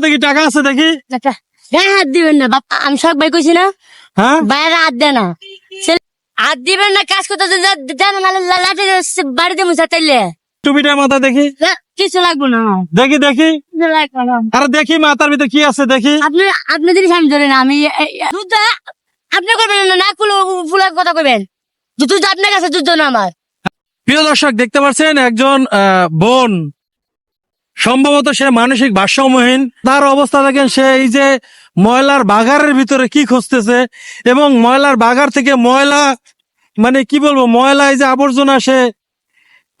দেখি টাকা আছে দেখি। গায়ে হাত দিবেন না আমি সব ভাই কইছি না? হ্যাঁ? বাইরে হাত দেয় না। হাত দিবেন না কাজ করতে লাঠি তাইলে টুপিটা মাথা দেখি। কিছু লাগবে না। দেখি দেখি। আরে দেখি মাথার ভিতরে কি আছে দেখি। আপনি আপনি জিনিস আমি ধরে না আমি আপনি করবেন না না কুলো ফুলের কথা কইবেন। দুধ আপনার কাছে দুধ না আমার। প্রিয় দর্শক দেখতে পাচ্ছেন একজন আহ, বোন। সম্ভবত সে মানসিক ভারসাম্যহীন। তার অবস্থা দেখেন সে এই যে ময়লার বাগারের ভিতরে কি খুঁজতেছে এবং ময়লার বাগার থেকে ময়লা মানে কি বলব, ময়লা এই যে আবর্জনা সে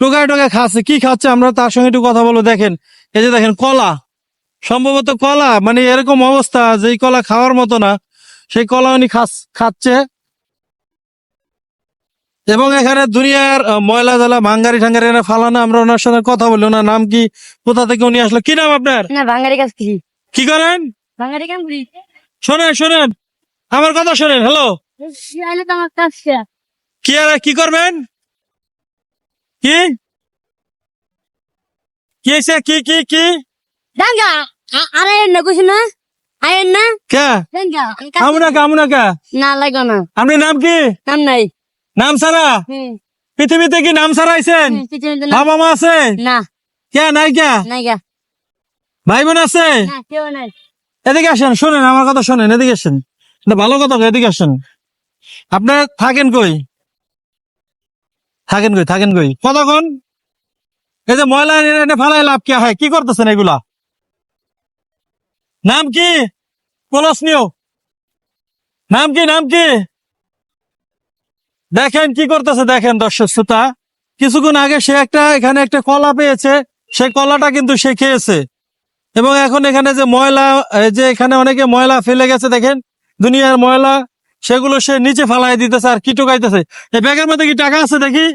টোকায় টোকায় খাচ্ছে, কি খাচ্ছে আমরা তার সঙ্গে একটু কথা বলো দেখেন, এই যে দেখেন কলা, সম্ভবত কলা মানে এরকম অবস্থা যে কলা খাওয়ার মতো না, সেই কলা উনি খাচ্ছে। এবং এখানে দুনিয়ার ময়লা জ্বালা ভাঙ্গারি ঠাঙ্গারি ফালানো আমরা ওনার সাথে কথা বলি ওনার নাম কি? কোথা থেকে উনি আসলো? কি নাম আপনার? না বাঙালি কাজ কি কি করেন? কাম করি শোনেন শোনেন। আমার কথা শোনেন হ্যালো। আমার কাজ। কি আর কি করবেন? কি? কি কি কি কি? ডাঙ্গা আ- আরে না কইছি না? আয়েন না কে? কাজ- কে না লাগো না। আপনি নাম কি? নাম নাই। নাম সারা পৃথিবীতে কি নাম সারা আইছেন? হুম, পৃথিবীতে বাবা মা আছে? না। কে? নাই কে ভাই বোন আছে এদিকে আসেন শোনেন আমার কথা শোনেন এদিকে আসেন। ভালো কথা এদিকে আসেন। আপনার থাকেন কই? থাকেন কই থাকেন কই? কতক্ষণ এই যে ময়লা এনে ফেলাই লাভ কি হয়? কি করতেছেন এগুলা? নাম কি? পলস নিও। নাম কি নাম কি? দেখেন কি করতেছে দেখেন দর্শক শ্রোতা। কিছুক্ষণ আগে সে একটা এখানে একটা কলা পেয়েছে। সেই কলাটা কিন্তু সে খেয়েছে। এবং এখন এখানে যে ময়লা এই যে এখানে অনেকে ময়লা ফেলে গেছে দেখেন। দুনিয়ার ময়লা সেগুলো সে নিচে ফালাই দিতেছে আর কি টোকাইতেছে এই ব্যাগের মধ্যে কি টাকা আছে দেখি?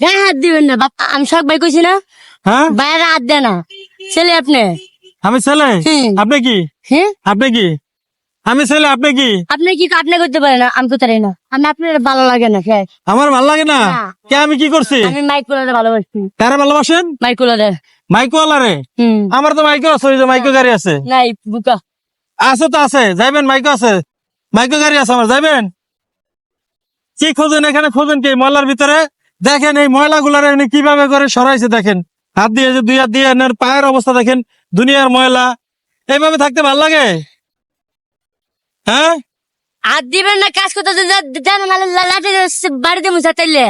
গায়ে হাত দিবেন না বাপ আমি সব ভাই কইছি না। হ্যাঁ? বাইরে হাত দেয় না। ছেলে আপনি? আমি ছেলে? আপনি কি? হ্যাঁ আপনি কি? আমি ছেলে আপনি কি? আপনি কি আপনি করতে পারেন? আমি করতে পারি না। আমি আপনার ভালো লাগে না আমার ভালো লাগে না। কে আমি কি করছি? আমি মাইক কুলারে ভালোবাসি। কারে ভালোবাসেন? মাইক কুলারে মাইকো আলারে আমার তো মাইকো আছে ওই যে মাইকো গাড়ি আছে। নাই বুকা। আছে তো আছে যাইবেন মাইকো আছে। মাইকো গাড়ি আছে আমার যাইবেন? কি খোঁজেন এখানে খোঁজেন কি ময়লার ভিতরে? দেখেন এই ময়লা গুলার কীভাবে করে সরাইছে দেখেন। হাত দিয়ে যে দুই হাত দিয়ে পায়ের অবস্থা দেখেন দুনিয়ার ময়লা। এইভাবে থাকতে ভালো লাগে? হ্যাঁ? হাত দিবেন না কাজ করতে জান লা- লাঠি বাড়িতে মুছা তাইলে।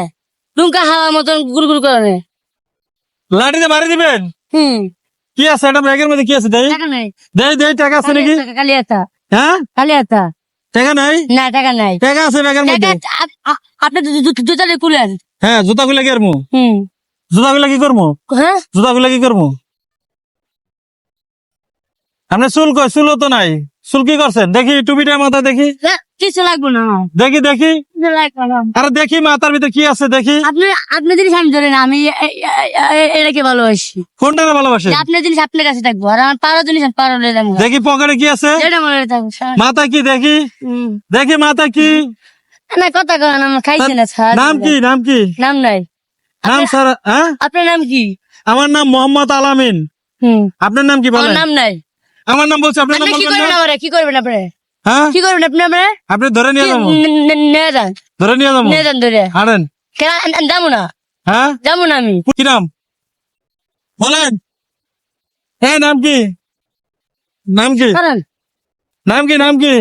লুঙ্কা হাওয়া মতন গুড় গুড় করে লাঠিতে মারি দিবেন? হুম। কি আছে? এটা ব্যাগের মধ্যে কি আছে? দেই। দেই দেই টাকা আছে নাকি? কালি আতা হ্যাঁ? কালি আতা টাকা নাই? না টাকা নাই। টাকা আছে ব্যাগের মধ্যে? আপ- আপনি জু- জু- জুতালে কুলেন হ্যাঁ জুতা গুলা কি করব? হুম। জুতা গুলা কি করব? হ্যাঁ? জুতা গুলা কি করব? আপনার চুল কই? চুলও তো নাই। চুল কি করছেন? দেখি টুপিটার মাথা দেখি। কিছু লাগবে না। দেখি দেখি। আরে দেখি মাথার ভিতরে কি আছে দেখি। আপনি আপনার জিনিস আমি ধরে না আমি এটাকে ভালোবাসি। কোনটা ভালোবাসে আপনার জিনিস আপনার কাছে থাকব আর আমার পারো জিনিস দেখি পকেটে কি আছে? মনে থাকব মাথা কি দেখি। দেখি মাথা কি? না কথা কন আমার খাইছে না ছাড়। নাম কি নাম কি? নাম নাই। নাম স্যার হ্যাঁ? আপনার নাম কি? আমার নাম মোহাম্মদ আলামিন হুম। আপনার নাম কি বলেন? নাম নাই। আমার নাম বলছে আপনার নাম কি করবেন না? কি করবেন আপনি? হ্যাঁ? কি করবেন আপনি আমরা? আপনি ধরে নিয়ে যাব। নিয়ে যান। ধরে নিয়ে যাব। নিয়ে যান ধরে। হারেন যাব না। হ্যাঁ? যাব না আমি। কি নাম? বলেন। হ্যাঁ নাম কি? নাম কি? নাম কি নাম কি?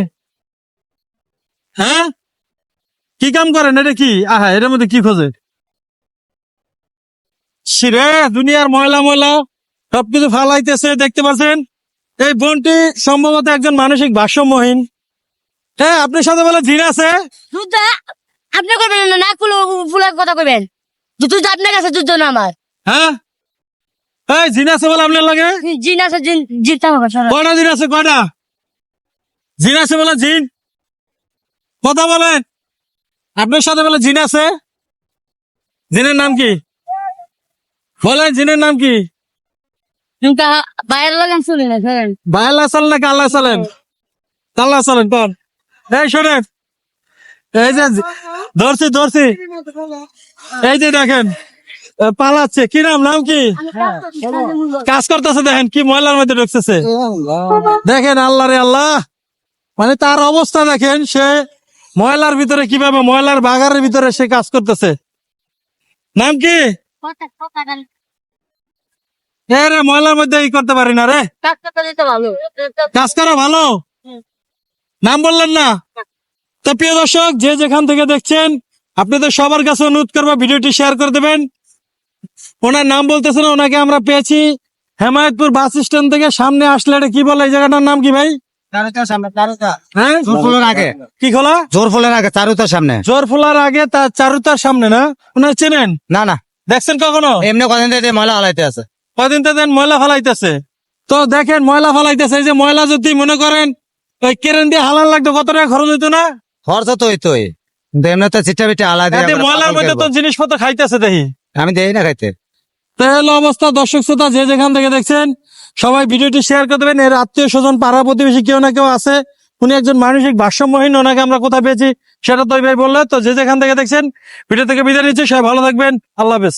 হ্যাঁ? কি কাম করেন? এটা কি? আহা এটার মধ্যে কি খোঁজে? সিরে দুনিয়ার ময়লা ময়লা সবকিছু ফালাইতেছে দেখতে পাচ্ছেন? এই বোনটি সম্ভবত একজন মানসিক ভারসাম্যহীন। হ্যাঁ আপনার সাথে বলে জিন আছে? আপনি করবেন না না কুলো ফুলের কথা কইবেন দুধ তো আপনার কাছে দুধ না আমার। হ্যাঁ? এই জিন আছে বলে আপনার লাগে? জিন আছে জিন জিন আছে কয়টা? জিন আছে বলে জিন? কথা বলেন। আপনার সাথে বলে জিন আছে? জিনের নাম কি? বলেন জিনের নাম কি? শুনি না শোনেন বায়াল্লাহ সালেন নাকি আল্লাহ সালেন আল্লাহ সালেন কন এই যে ধরছি ধরছি এই যে দেখেন পালাচ্ছে কি নাম নাম কি কাজ করতেছে দেখেন কি ময়লার মধ্যে ঢুকতেছে দেখেন আল্লাহ রে আল্লাহ মানে তার অবস্থা দেখেন সে ময়লার ভিতরে কীভাবে ময়লার বাগারের ভিতরে সে কাজ করতেছে নাম কি রে ময়লার মধ্যে ই করতে পারি না রে। কাজ করা ভালো? নাম বললেন না? তো প্রিয় দর্শক যে যেখান থেকে দেখছেন আপনাদের সবার কাছে অনুরোধ করব ভিডিওটি শেয়ার করে দেবেন। ওনার নাম বলতেছেন ওনাকে আমরা পেয়েছি হেমায়তপুর বাস স্ট্যান্ড থেকে। সামনে আসলে এটা কি বলে? এই জায়গাটার নাম কি ভাই? হ্যাঁ? জোরফুলের আগে। কি খোলা? জোরফুলের আগে চারুতার সামনে। জোর ফোলার আগে তার চারুতার সামনে না? ওনার চেনেন? না না। দেখছেন কখনো? এমনি কদিন ময়লা হালাইতে আছে। কদিন তো দেন ময়লা ফালাইতেছে। তো দেখেন ময়লা ফালাইতেছে যে ময়লা যদি মনে করেন ওই কেরেন দিয়ে হালার লাগতো কত টাকা খরচ হইতো না? খরচ তো হইতোই। কিন্তু তো বিটা আমরা ময়লার মধ্যে তো জিনিসপত্র খাইতেছে দেখি। আমি দেই না খাইতে। তো এই হলো অবস্থা দর্শক শ্রোতা যে যেখান থেকে দেখছেন সবাই ভিডিওটি শেয়ার করে দেবেন। এর আত্মীয় স্বজন পাড়া প্রতিবেশী কেউ না কেউ আছে। উনি একজন মানসিক ভারসাম্যহীন ওনাকে আমরা কোথায় পেয়েছি সেটা তো ভাই বললে। তো যে যেখান থেকে দেখছেন ভিডিও থেকে বিদায় নিচ্ছি সবাই ভালো থাকবেন। আল্লাহ হাফেজ।